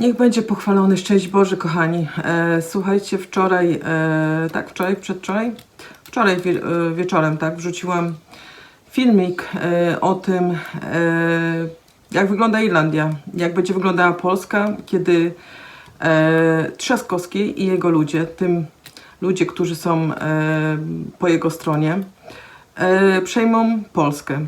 Niech będzie pochwalony szczęść Boże, kochani. E, słuchajcie, wczoraj, e, tak, wczoraj, przedwczoraj? Wczoraj wie, e, wieczorem, tak, wrzuciłam filmik e, o tym, e, jak wygląda Irlandia, jak będzie wyglądała Polska, kiedy e, Trzaskowski i jego ludzie, tym ludzie, którzy są e, po jego stronie, e, przejmą Polskę.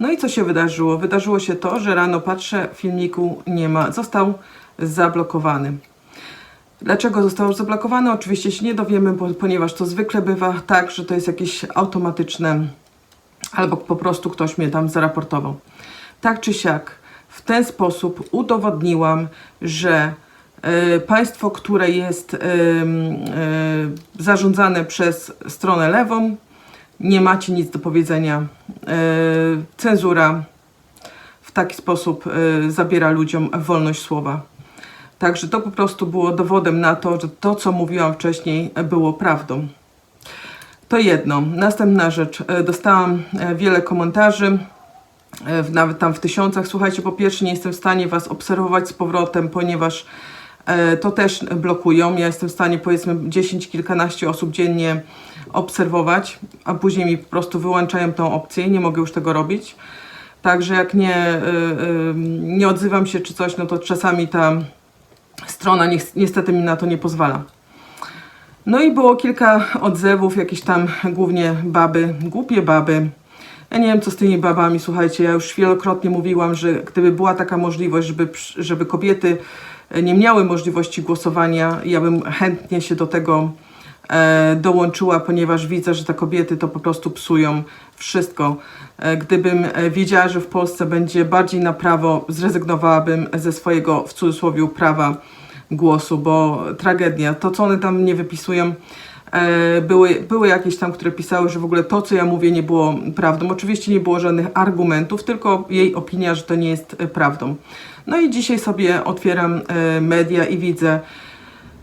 No i co się wydarzyło? Wydarzyło się to, że rano patrzę, filmiku nie ma, został zablokowany. Dlaczego został zablokowany? Oczywiście się nie dowiemy, bo, ponieważ to zwykle bywa tak, że to jest jakieś automatyczne, albo po prostu ktoś mnie tam zaraportował. Tak czy siak, w ten sposób udowodniłam, że e, państwo, które jest em, e, zarządzane przez stronę lewą, nie macie nic do powiedzenia. E, cenzura w taki sposób e, zabiera ludziom wolność słowa. Także to po prostu było dowodem na to, że to, co mówiłam wcześniej, było prawdą. To jedno. Następna rzecz. E, Dostałam e, wiele komentarzy, e, nawet tam w tysiącach. Słuchajcie, po pierwsze, nie jestem w stanie Was obserwować z powrotem, ponieważ to też blokują. Ja jestem w stanie, powiedzmy, 10, kilkanaście osób dziennie obserwować, a później mi po prostu wyłączają tą opcję i nie mogę już tego robić. Także jak nie, nie odzywam się czy coś, no to czasami ta strona ni- niestety mi na to nie pozwala. No i było kilka odzewów, jakieś tam głównie baby, głupie baby. Ja nie wiem, co z tymi babami, słuchajcie, ja już wielokrotnie mówiłam, że gdyby była taka możliwość, żeby, żeby kobiety nie miały możliwości głosowania, ja bym chętnie się do tego dołączyła, ponieważ widzę, że te kobiety to po prostu psują wszystko. E, gdybym e, wiedziała, że w Polsce będzie bardziej na prawo, zrezygnowałabym ze swojego, w cudzysłowie, prawa głosu, bo tragedia. To, co one tam nie wypisują, e, były, były jakieś tam, które pisały, że w ogóle to, co ja mówię, nie było prawdą. Oczywiście nie było żadnych argumentów, tylko jej opinia, że to nie jest e, prawdą. No i dzisiaj sobie otwieram e, media i widzę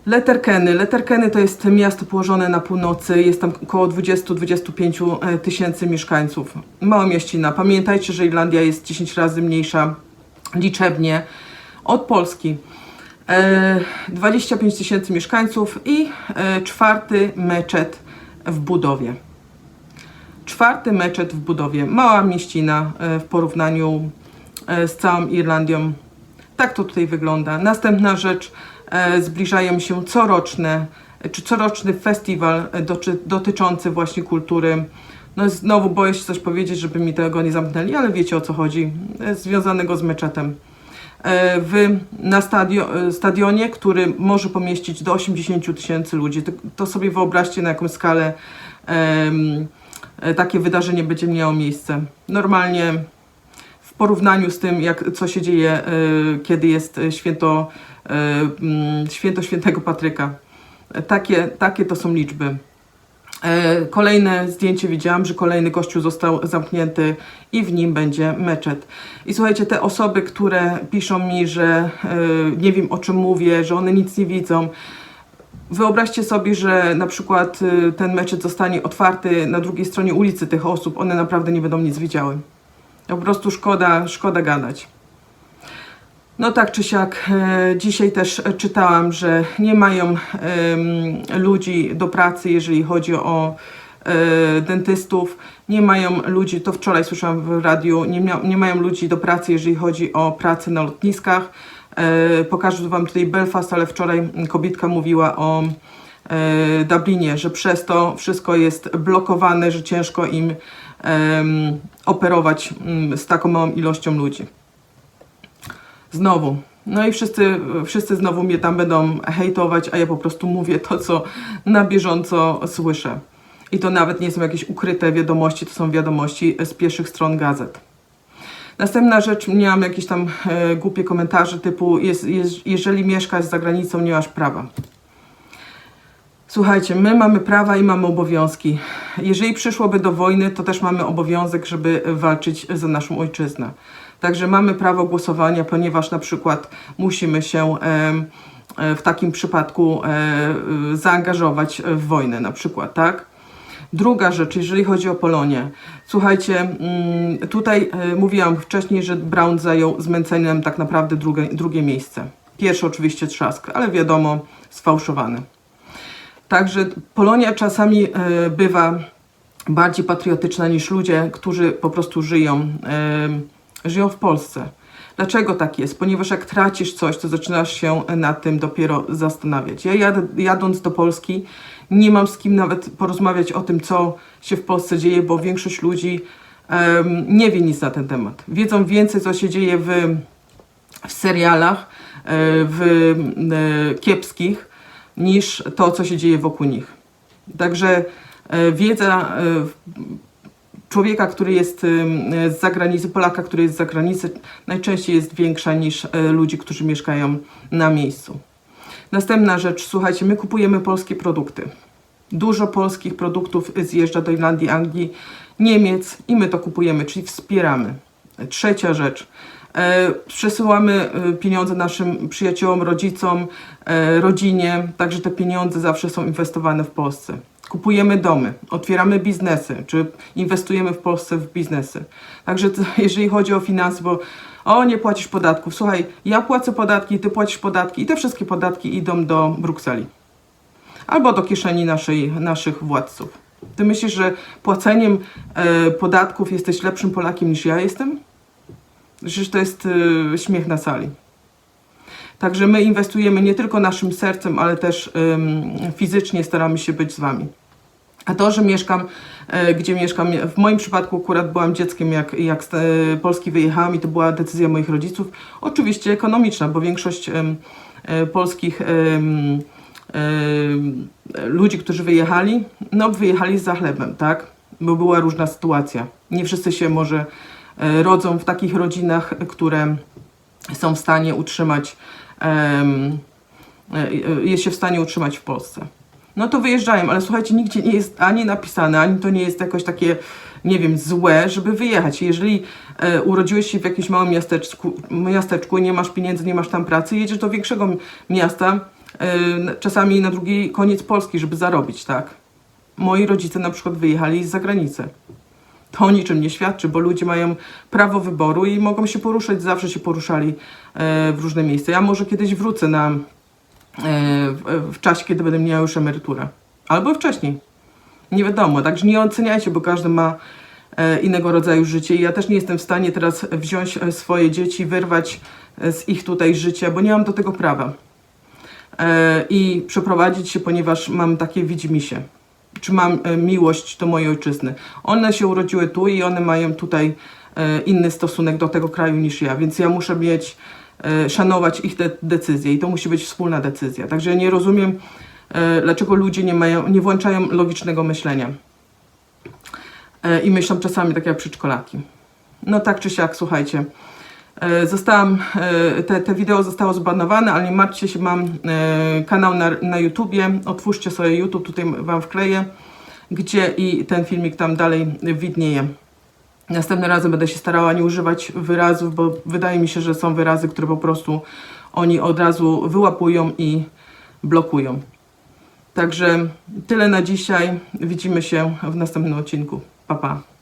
Letterkenny. Letterkenny to jest miasto położone na północy, jest tam około 20-25 e, tysięcy mieszkańców. Mała mieścina. Pamiętajcie, że Irlandia jest 10 razy mniejsza liczebnie od Polski. E, 25 tysięcy mieszkańców i e, czwarty meczet w budowie. Czwarty meczet w budowie. Mała mieścina e, w porównaniu e, z całą Irlandią. Tak to tutaj wygląda. Następna rzecz, e, zbliżają się coroczne, e, czy coroczny festiwal e, dotyczący właśnie kultury. No znowu boję się coś powiedzieć, żeby mi tego nie zamknęli, ale wiecie o co chodzi, e, związanego z meczetem. E, w, na stadio, e, stadionie, który może pomieścić do 80 tysięcy ludzi. To, to sobie wyobraźcie na jaką skalę e, takie wydarzenie będzie miało miejsce. Normalnie w porównaniu z tym, jak, co się dzieje, e, kiedy jest święto, e, mm, święto świętego Patryka. Takie, takie to są liczby. E, Kolejne zdjęcie widziałam, że kolejny kościół został zamknięty i w nim będzie meczet. I słuchajcie, te osoby, które piszą mi, że nie wiem o czym mówię, że one nic nie widzą. Wyobraźcie sobie, że na przykład ten meczet zostanie otwarty na drugiej stronie ulicy tych osób, one naprawdę nie będą nic widziały. Po prostu szkoda, szkoda gadać. No tak czy siak, e, dzisiaj też czytałam, że nie mają ludzi do pracy, jeżeli chodzi o e, dentystów, nie mają ludzi, to wczoraj słyszałam w radiu, nie, mia, nie mają ludzi do pracy, jeżeli chodzi o pracę na lotniskach. E, pokażę Wam tutaj Belfast, ale wczoraj kobietka mówiła o Dublinie, że przez to wszystko jest blokowane, że ciężko im operować mm, z taką małą ilością ludzi. Znowu. No i wszyscy, wszyscy znowu mnie tam będą hejtować, a ja po prostu mówię to, co na bieżąco słyszę. I to nawet nie są jakieś ukryte wiadomości, to są wiadomości z pierwszych stron gazet. Następna rzecz, miałam jakieś tam e, głupie komentarze typu, jest, jest, jeżeli mieszkasz za granicą, nie masz prawa. Słuchajcie, my mamy prawa i mamy obowiązki. Jeżeli przyszłoby do wojny, to też mamy obowiązek, żeby walczyć za naszą ojczyznę. Także mamy prawo głosowania, ponieważ na przykład musimy się e, w takim przypadku e, e, zaangażować w wojnę, na przykład, tak? Druga rzecz, jeżeli chodzi o Polonię. Słuchajcie, mm, tutaj mówiłam wcześniej, że Brown zajął z Mencenem tak naprawdę drugie, drugie miejsce. Pierwszy oczywiście trzask, ale wiadomo, sfałszowany. Także Polonia czasami e, bywa bardziej patriotyczna niż ludzie, którzy po prostu żyją, e, żyją w Polsce. Dlaczego tak jest? Ponieważ jak tracisz coś, to zaczynasz się nad tym dopiero zastanawiać. Ja jad, jadąc do Polski nie mam z kim nawet porozmawiać o tym, co się w Polsce dzieje, bo większość ludzi em, nie wie nic na ten temat. Wiedzą więcej, co się dzieje w, w serialach, e, w e, kiepskich, niż to, co się dzieje wokół nich. Także e, wiedza e, człowieka, który jest e, z zagranicy, Polaka, który jest z zagranicy, najczęściej jest większa niż ludzi, którzy mieszkają na miejscu. Następna rzecz, słuchajcie, my kupujemy polskie produkty. Dużo polskich produktów zjeżdża do Irlandii, Anglii, Niemiec i my to kupujemy, czyli wspieramy. Trzecia rzecz. E, przesyłamy e, pieniądze naszym przyjaciołom, rodzicom, e, rodzinie, także te pieniądze zawsze są inwestowane w Polsce. Kupujemy domy, otwieramy biznesy, czy inwestujemy w Polsce w biznesy. Także to, jeżeli chodzi o finanse, bo o, nie płacisz podatków. Słuchaj, ja płacę podatki, ty płacisz podatki i te wszystkie podatki idą do Brukseli albo do kieszeni naszej, naszych władców. Ty myślisz, że płaceniem podatków jesteś lepszym Polakiem niż ja jestem? Przecież to jest e, śmiech na sali. Także my inwestujemy nie tylko naszym sercem, ale też em, fizycznie staramy się być z wami. A to, że mieszkam, e, gdzie mieszkam, w moim przypadku akurat byłam dzieckiem, jak, jak z e, Polski wyjechałam i to była decyzja moich rodziców. Oczywiście ekonomiczna, bo większość em, e, polskich em, em, ludzi, którzy wyjechali, no wyjechali za chlebem, tak? Bo była różna sytuacja. Nie wszyscy się może rodzą w takich rodzinach, które są w stanie utrzymać, e, e, jest się w stanie utrzymać w Polsce. No to wyjeżdżają, ale słuchajcie, nigdzie nie jest ani napisane, ani to nie jest jakoś takie, nie wiem, złe, żeby wyjechać. Jeżeli e, urodziłeś się w jakimś małym miasteczku, miasteczku nie masz pieniędzy, nie masz tam pracy, jedziesz do większego miasta, e, czasami na drugi koniec Polski, żeby zarobić, tak? Moi rodzice na przykład wyjechali z zagranicy. To niczym nie świadczy, bo ludzie mają prawo wyboru i mogą się poruszać, zawsze się poruszali e, w różne miejsca. Ja może kiedyś wrócę na, e, w, czasie, kiedy będę miała już emeryturę. Albo wcześniej. Nie wiadomo, także nie oceniajcie, bo każdy ma e, innego rodzaju życie i ja też nie jestem w stanie teraz wziąć swoje dzieci, wyrwać z ich tutaj życia, bo nie mam do tego prawa. I przeprowadzić się, ponieważ mam takie widzimisię. Czy mam e, miłość do mojej ojczyzny. One się urodziły tu i one mają tutaj e, inny stosunek do tego kraju niż ja, więc ja muszę mieć, e, szanować ich de- decyzje i to musi być wspólna decyzja. Także ja nie rozumiem, dlaczego ludzie nie, mają, nie włączają logicznego myślenia i myślą czasami tak jak przedszkolaki. No tak czy siak, słuchajcie. E, Zostałam, e, te, te wideo zostało zbanowane, ale nie martwcie się, mam e, kanał na, na YouTubie. Otwórzcie sobie YouTube, tutaj Wam wkleję, gdzie i ten filmik tam dalej widnieje. Następnym razem będę się starała nie używać wyrazów, bo wydaje mi się, że są wyrazy, które po prostu oni od razu wyłapują i blokują. Także tyle na dzisiaj. Widzimy się w następnym odcinku. Pa, pa.